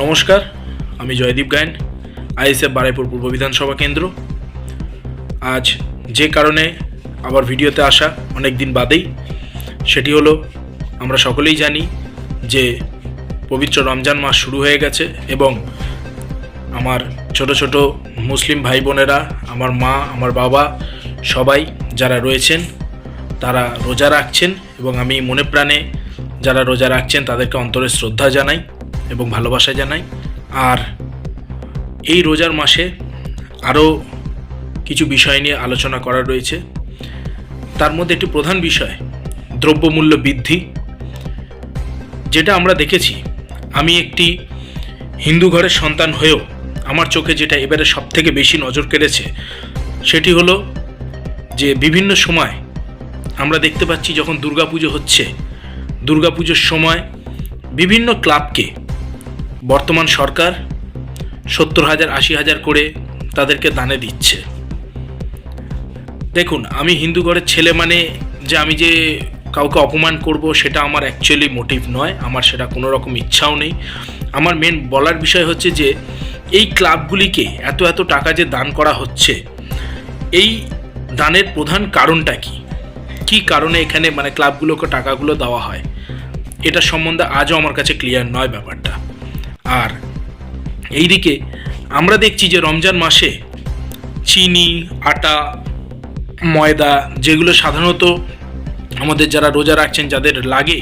নমস্কার, আমি জয়দীপ গায়েন, আইএসএফ বারাইপুর পূর্ব বিধানসভা কেন্দ্র। আজ যে কারণে আবার ভিডিওতে আসা অনেক দিন বাদেই, সেটি হলো আমরা সকলেই জানি যে পবিত্র রমজান মাস শুরু হয়ে গেছে এবং আমার ছোট ছোট মুসলিম ভাই বোনেরা, আমার মা, আমার বাবা, সবাই যারা রয়েছেন, তারা রোজা রাখছেন এবং আমি মনে প্রাণে যারা রোজা রাখছেন তাদেরকে অন্তরে শ্রদ্ধা জানাই। এবং ভালোবাসা জানাই। আর এই রোজার মাসে আরও কিছু বিষয় নিয়ে আলোচনা করা রয়েছে। তার মধ্যে একটি প্রধান বিষয়, দ্রব্যমূল্য বৃদ্ধি। যেটা আমরা দেখেছি, আমি একটি হিন্দু ঘরের সন্তান হয়েও আমার চোখে যেটা এবারে সব থেকে বেশি নজর কেড়েছে, সেটি হলো যে বিভিন্ন সময় আমরা দেখতে পাচ্ছি যখন দুর্গাপুজো হচ্ছে, দুর্গাপুজোর সময় বিভিন্ন ক্লাবকে বর্তমান সরকার সত্তর হাজার, আশি হাজার করে তাদেরকে দানে দিচ্ছে। দেখুন, আমি হিন্দু ঘরের ছেলে মানে যে আমি যে কাউকে অপমান করব, সেটা আমার অ্যাকচুয়ালি মোটিভ নয়, আমার সেটা কোনো রকম ইচ্ছাও নেই। আমার মেন বলার বিষয় হচ্ছে যে, এই ক্লাবগুলিকে এত এত টাকা যে দান করা হচ্ছে, এই দানের প্রধান কারণটা কি? কি কারণে এখানে মানে ক্লাবগুলোকে টাকাগুলো দেওয়া হয়? এটা সম্বন্ধে আজও আমার কাছে ক্লিয়ার নয় ব্যাপারটা। আর। এইদিকে আমরা দেখছি যে রমজান মাসে চিনি, আটা, ময়দা যেগুলো সাধারণত আমাদের যারা রোজা রাখছেন, যাদের লাগে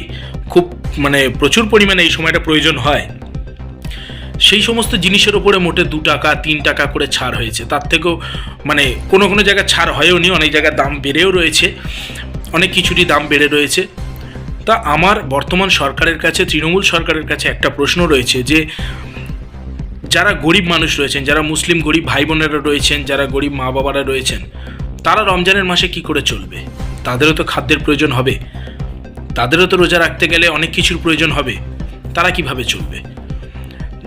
খুব মানে প্রচুর পরিমাণে এই সময়টা প্রয়োজন হয়। সেই সমস্ত জিনিসের ওপরে মোটে দু টাকা, তিন টাকা করে ছাড় হয়েছে। তার থেকেও মানে কোনো কোনো জায়গায় ছাড় হয়েও নি, অনেক জায়গায় দাম বেড়েও রয়েছে। অনেক কিছুরই দাম বেড়ে রয়েছে। তা আমার বর্তমান সরকারের কাছে, তৃণমূল সরকারের কাছে একটা প্রশ্ন রয়েছে যে, যারা গরিব মানুষ রয়েছেন, যারা মুসলিম গরিব ভাই বোনেরা রয়েছেন, যারা গরিব মা বাবারা রয়েছেন, তারা রমজানের মাসে কি করে চলবে? তাদেরও তো খাদ্যের প্রয়োজন হবে। তাদেরও তো রোজা রাখতে গেলে অনেক কিছুর প্রয়োজন হবে। তারা কীভাবে চলবে?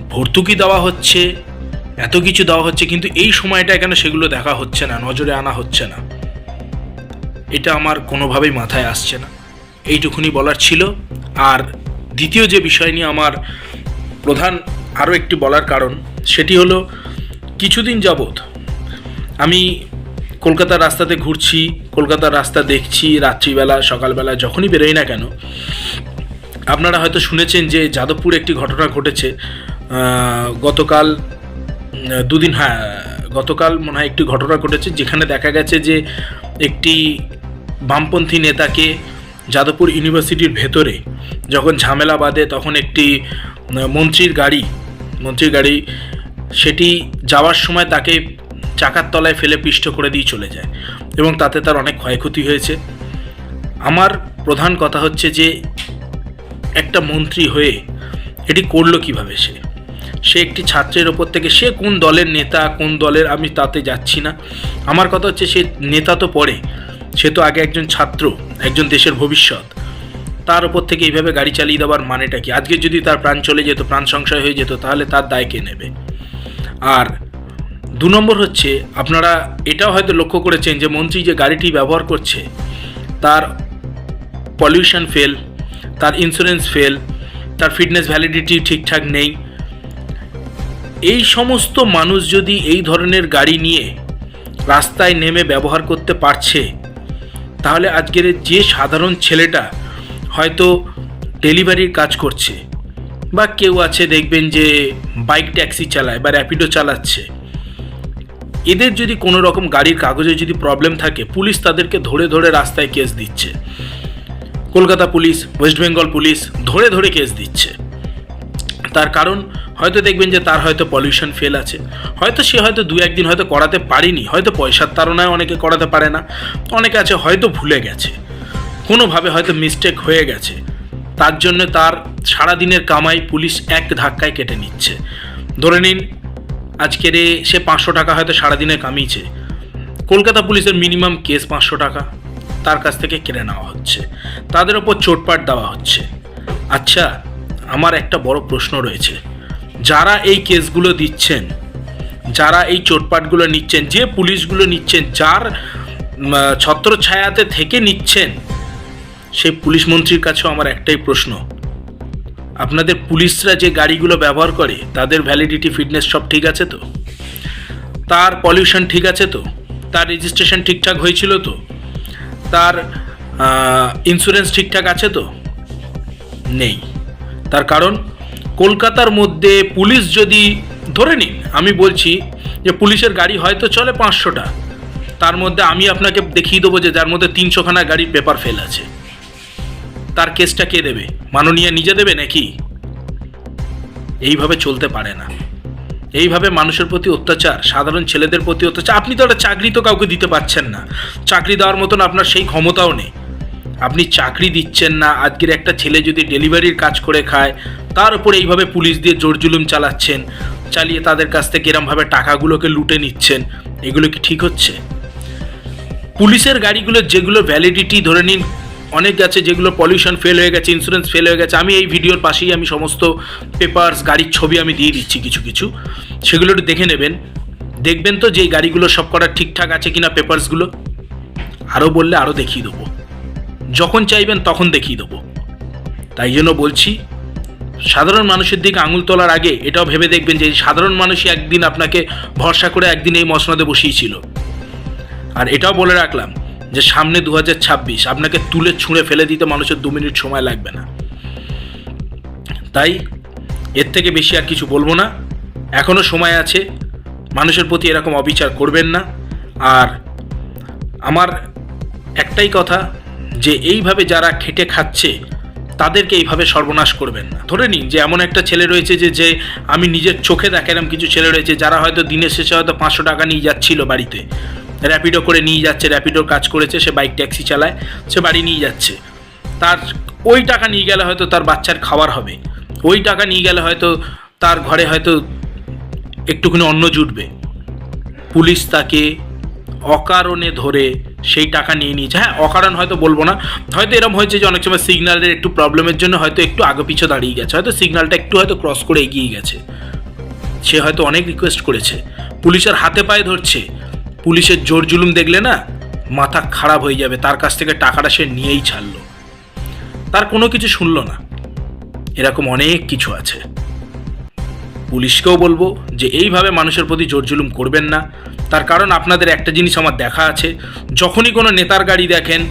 ভর্তুকি দেওয়া হচ্ছে, এত কিছু দেওয়া হচ্ছে, কিন্তু এই সময়টা কেন সেগুলো দেখা হচ্ছে না, নজরে আনা হচ্ছে না? এটা আমার কোনোভাবেই মাথায় আসছে না। এইটুকুনি বলার ছিল। আর দ্বিতীয় যে বিষয় নিয়ে আমার প্রধান আরও একটি বলার কারণ, সেটি হলো কিছুদিন যাবৎ আমি কলকাতার রাস্তাতে ঘুরছি, কলকাতার রাস্তা দেখছি, রাত্রিবেলা, সকালবেলা যখনই বেরোই না কেন, আপনারা হয়তো শুনেছেন যে যাদবপুরে একটি ঘটনা ঘটেছে। গতকাল দুদিন হ্যাঁ গতকাল মনে হয় একটি ঘটনা ঘটেছে, যেখানে দেখা গেছে যে একটি বামপন্থী নেতাকে যাদবপুর ইউনিভার্সিটির ভেতরে যখন ঝামেলা বাঁধে, তখন একটি মন্ত্রীর গাড়ি মন্ত্রীর গাড়ি, সেটি যাওয়ার সময় তাকে চাকার তলায় ফেলে পিষ্ট করে দিয়ে চলে যায় এবং তাতে তার অনেক ক্ষয়ক্ষতি হয়েছে। আমার প্রধান কথা হচ্ছে যে, একটা মন্ত্রী হয়ে এটি করল কীভাবে সে? সে একটি ছাত্রের ওপর থেকে, সে কোন দলের নেতা, কোন দলের, আমি তাতে যাচ্ছি না। আমার কথা হচ্ছে সে নেতা তো পড়ে, সে তো আগে একজন ছাত্র। একজন দেশের ভবিষ্যৎ, তার ওপর থেকে এইভাবে গাড়ি চালিয়ে দেওয়ার মানেটা কি? আজকে যদি তার প্রাণ চলে যেত, প্রাণ সংশয় হয়ে যেত, তাহলে তার দায় কে নেবে? আর দু নম্বর হচ্ছে, আপনারা এটাও হয়তো লক্ষ্য করেছেন যে মন্ত্রী যে গাড়িটি ব্যবহার করছে, তার পলিউশন ফেল তার ইন্স্যুরেন্স ফেল তার ফিটনেস ভ্যালিডিটি ঠিকঠাক নেই। এই সমস্ত মানুষ যদি এই ধরনের গাড়ি নিয়ে রাস্তায় নেমে ব্যবহার করতে পারছে তাহলে আজকের যে সাধারণ ছেলেটা হয়তো ডেলিভারির কাজ করছে বা কেউ আছে দেখবেন যে বাইক ট্যাক্সি চালায় বা র্যাপিডো চালাচ্ছে। এদের যদি কোনো রকম গাড়ির কাগজে যদি প্রবলেম থাকে, পুলিশ তাদেরকে ধরে ধরে রাস্তায় কেস দিচ্ছে। Kolkata police, West Bengal police ধরে ধরে কেস দিচ্ছে। তার কারণ হয়তো দেখবেন যে তার হয়তো পলিউশন ফেল আছে। হয়তো সে হয়তো দু একদিন হয়তো করাতে পারিনি, হয়তো পয়সার তারণায় অনেকে করাতে পারে না। অনেকে আছে হয়তো ভুলে গেছে। কোনোভাবে হয়তো মিস্টেক হয়ে গেছে। তার জন্য তার সারাদিনের কামাই পুলিশ এক ধাক্কায় কেটে নিচ্ছে। ধরে নিন, আজকের সে পাঁচশো টাকা হয়তো সারাদিনে কামিয়েছে। কলকাতা পুলিশের মিনিমাম কেস পাঁচশো টাকা। তার কাছ থেকে কেড়ে নেওয়া হচ্ছে। তাদের ওপর চোটপাট দেওয়া হচ্ছে। আচ্ছা আমার একটা বড় প্রশ্ন রয়েছে। যারা এই কেসগুলো দিচ্ছেন, যারা এই চোটপাটগুলো নিচ্ছেন, যে পুলিশগুলো নিচ্ছেন, যার ছত্রছায়াতে থেকে নিচ্ছেন, সেই পুলিশ মন্ত্রীর কাছেও আমার একটাই প্রশ্ন। আপনাদের পুলিশরা যে গাড়িগুলো ব্যবহার করে, তাদের ভ্যালিডিটি ফিটনেস সব ঠিক আছে তো? তার পলিউশন ঠিক আছে তো? তার রেজিস্ট্রেশন ঠিকঠাক হয়েছিল তো? তার ইন্স্যুরেন্স ঠিকঠাক আছে তো? নেই। তার কারণ, কলকাতার মধ্যে পুলিশ যদি ধরে নিন, আমি বলছি যে পুলিশের গাড়ি হয়তো চলে পাঁচশোটা, তার মধ্যে আমি আপনাকে দেখিয়ে দেবো যে যার মধ্যে তিনশোখানা গাড়ির পেপার ফেল আছে। তার কেসটা কে দেবে? মাননীয়া নিজে দেবে নাকি? এইভাবে চলতে পারে না। এইভাবে মানুষের প্রতি অত্যাচার, সাধারণ ছেলেদের প্রতি অত্যাচার, আপনি তো একটা চাকরি তো কাউকে দিতে পারছেন না। চাকরি দেওয়ার মতন আপনার সেই ক্ষমতাও নেই। আপনি চাকরি দিচ্ছেন না, আজকের একটা ছেলে যদি ডেলিভারির কাজ করে খায়, তার উপর এইভাবে পুলিশ দিয়ে জোর জুলুম চালাচ্ছেন, চালিয়ে তাদের কাছ থেকে এরমভাবে টাকাগুলোকে লুটে নিচ্ছেন, এগুলো কি ঠিক হচ্ছে? পুলিশের গাড়িগুলো যেগুলো ভ্যালিডিটি ধরে নিন, অনেক আছে যেগুলো পলিউশন ফেল হয়ে গেছে ইন্স্যুরেন্স ফেল হয়ে গেছে, আমি এই ভিডিওর পাশেই আমি সমস্ত পেপারস গাড়ির ছবি আমি দিয়ে দিচ্ছি কিছু কিছু, সেগুলো একটু দেখে নেবেন। দেখবেন তো যে গাড়িগুলো সব কটা ঠিকঠাক আছে কিনা পেপারসগুলো আরও বললে আরও দেখিয়ে দেবো। যখন চাইবেন তখন দেখিয়ে দেবো। তাই জন্য বলছি, সাধারণ মানুষের দিকে আঙুল তোলার আগে এটাও ভেবে দেখবেন যে সাধারণ মানুষই একদিন আপনাকে ভরসা করে একদিন এই মসনদে বসিয়েছিল আর এটাও বলে রাখলাম যে সামনে দু হাজার ছাব্বিশ, আপনাকে তুলে ছুঁড়ে ফেলে দিতে মানুষের দু মিনিট সময় লাগবে না। তাই এর থেকে বেশি আর কিছু বলব না। এখনও সময় আছে, মানুষের প্রতি এরকম অবিচার করবেন না। আর আমার একটাই কথা যে এইভাবে যারা খেটে খাচ্ছে, তাদেরকে এইভাবে সর্বনাশ করবেন না। ধরে নিন যে এমন একটা ছেলে রয়েছে যে যে আমি নিজের চোখে দেখালাম কিছু ছেলে রয়েছে, যারা হয়তো দিনের শেষে হয়তো পাঁচশো টাকা নিয়ে যাচ্ছিল বাড়িতে। র্যাপিডো করে নিয়ে যাচ্ছে র্যাপিডোর কাজ করেছে, সে বাইক ট্যাক্সি চালায়, সে বাড়ি নিয়ে যাচ্ছে। তার ওই টাকা নিয়ে গেলে হয়তো তার বাচ্চার খাবার হবে। ওই টাকা নিয়ে গেলে হয়তো তার ঘরে হয়তো একটুখানি অন্ন জুটবে। পুলিশ তাকে অকারণে ধরে সেই টাকা নিয়ে নিয়েছে। হ্যাঁ অকারণ হয়তো বলব না। হয়তো এরকম হয়েছে যে অনেক সময় সিগনালের একটু প্রবলেমের জন্য হয়তো একটু আগে পিছু দাঁড়িয়ে গেছে। হয়তো সিগনালটা একটু হয়তো ক্রস করে এগিয়ে গেছে। সে হয়তো অনেক রিকোয়েস্ট করেছে। পুলিশের হাতে পায়ে ধরছে। পুলিশের জোর জুলুম দেখলে না মাথা খারাপ হয়ে যাবে। তার কাছ থেকে টাকাটা সে নিয়েই ছাড়লো। তার কোনো কিছু শুনলো না। এরকম অনেক কিছু আছে। পুলিশকেও বলব যে এইভাবে মানুষের প্রতি জোর জুলুম করবেন না। তার কারণ আপনাদের একটা জিনিস আমার দেখা আছে, যখনই কোনো নেতার গাড়ি দেখেন